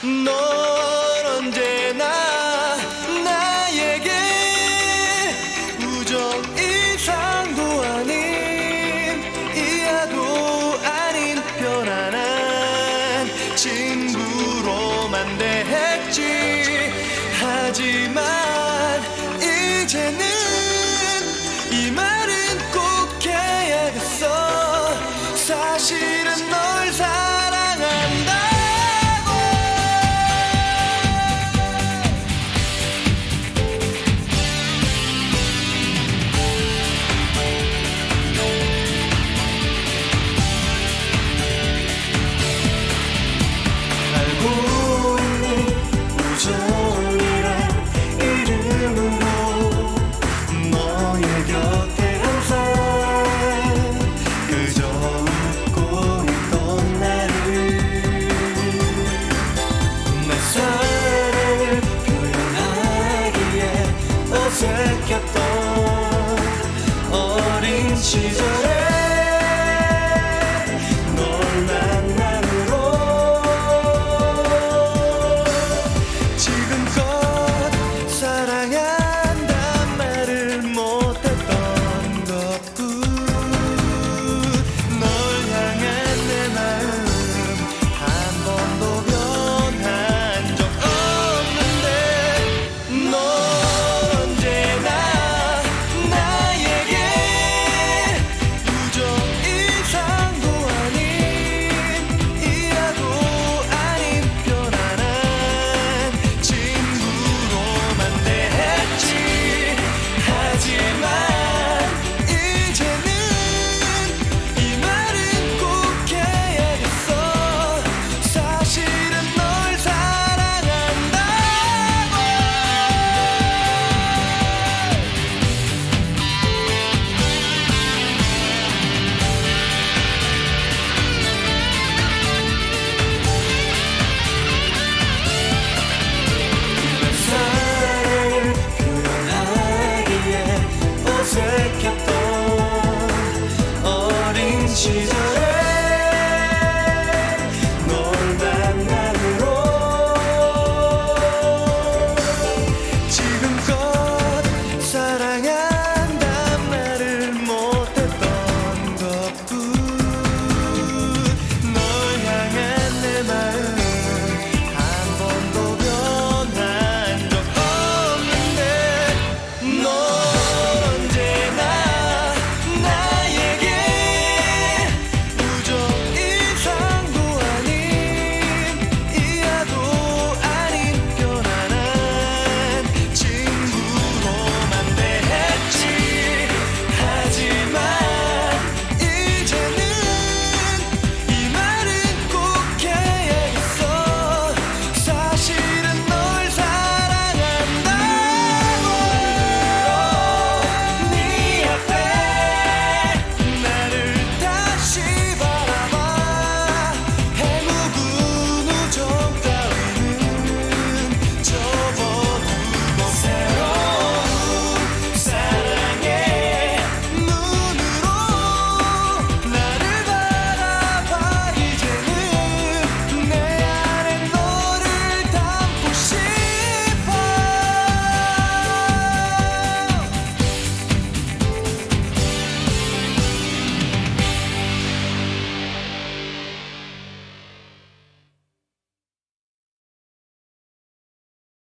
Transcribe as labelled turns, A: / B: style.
A: 넌 언제나 나에게 우정 이상도 아닌 이하도 아닌 편안한 친구로만 대했지. 하지만 이제는 起着。she's